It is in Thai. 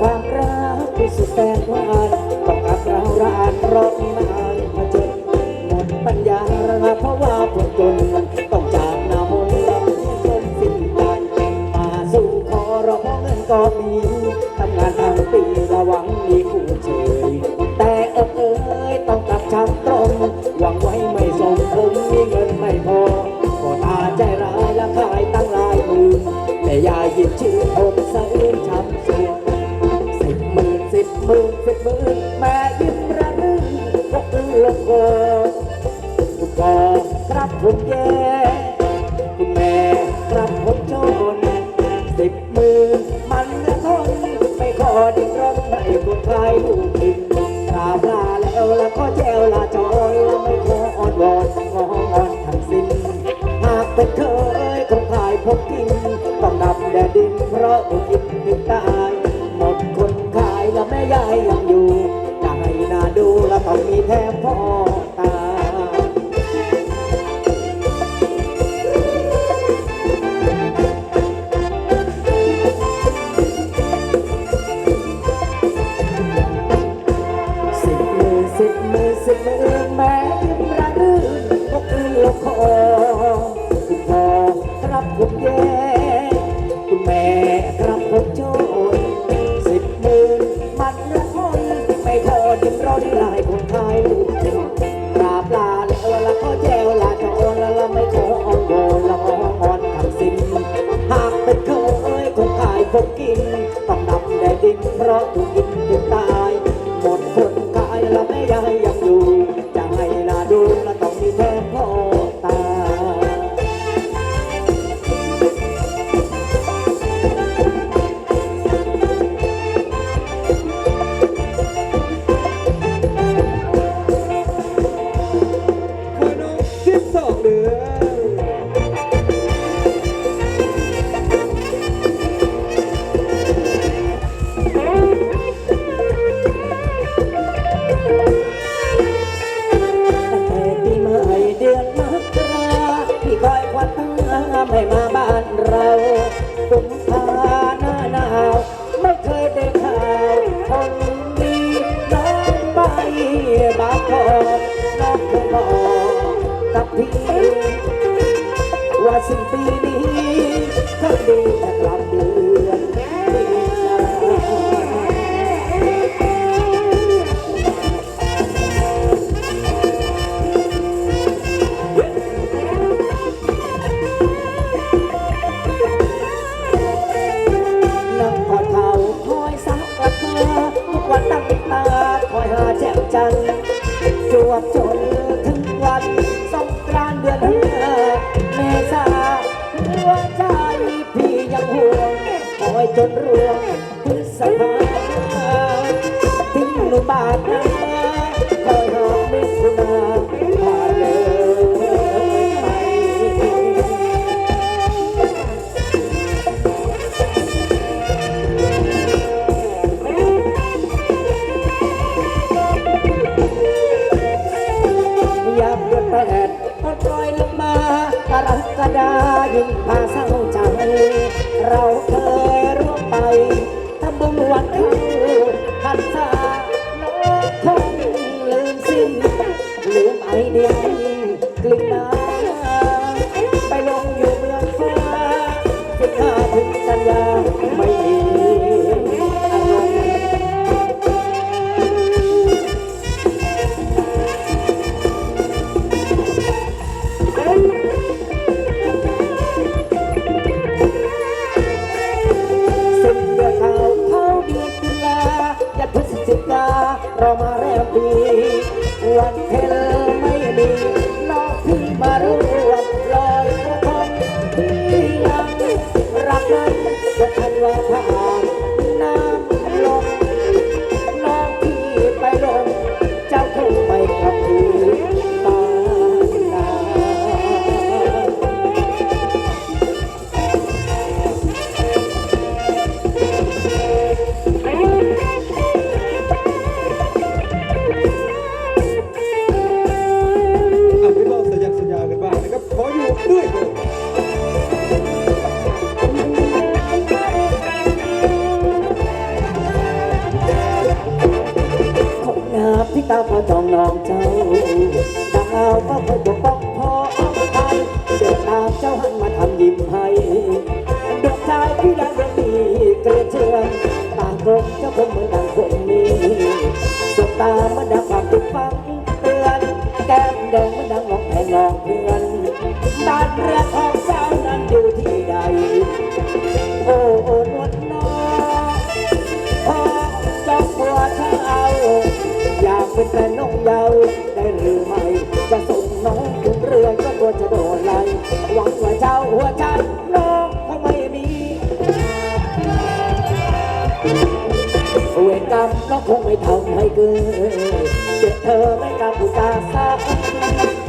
ความรักที่สุดแสนหวานต้องกับเรารานรอบนี้มามาจนหมดปัญญาระเพราะว่าปวดจนต้องจากหน้ามนต์ลำจนสิ้นใจมาสู่ขอรอเพราะเงินก็มีทำงานทั้งปีระวังมีคู่ แม่ยิ้มระรื่นพกอื้อลงคอคุณพ่อครับผมแย่คุณแม่ครับผมจนสิบมื่นมันละทนไม่ขอดิ้นรนให้คนขายลูกกินกราบลาแล้วแล้วก็แจวลาจอยแล้วไม่ขออ้อนวอนงออ่อนทั้งสิ้นหากเป็นเคยคงขายพบกินต้องดับแดดดินเพราะอดกินถึงตายหมดคนขายแล้วแม่ยายยังอยู่ ดูแล้วต้องมีแถมพ่อตา สิบมือสิบมือสิบมือแม่ยิ้มระรื่นพกอื้อลงคอคุณพ่อครับผมแย่คุณแม่ครับผมโจ เรา จนถึงวันสงกรานต์เดือนเมษาหัวใจพี่ยังห่วงคอยจนรวงพฤษภาทิ้งหนูบาท ลิงนาไปลงอยู่เมืองฟ้าคิดหาถึงสัญญาไม่มีอารนเดือเท้าเข้าเดือนตุลายัดพฤจิการอมาแรบีวันเทล จองเจ้าดาวก็คอยปกป้องพ่อไปเดินตามเจ้าหันมาทำยิ้มให้ดวงใจพี่ดังยังมีเกระเชือนตางกลมเจ้าคงเหมือนดัง แฟนน้องเยาว์ได้หรือไม่ จะส่งน้องขึ้นเรือก็กลัวจะโดนไล่หวังว่าเจ้าหัวใจน้องคงไม่มีเวรกรรมน้องคงไม่ทำให้เกิดเจ็บเธอไม่กล้าพูดจาสา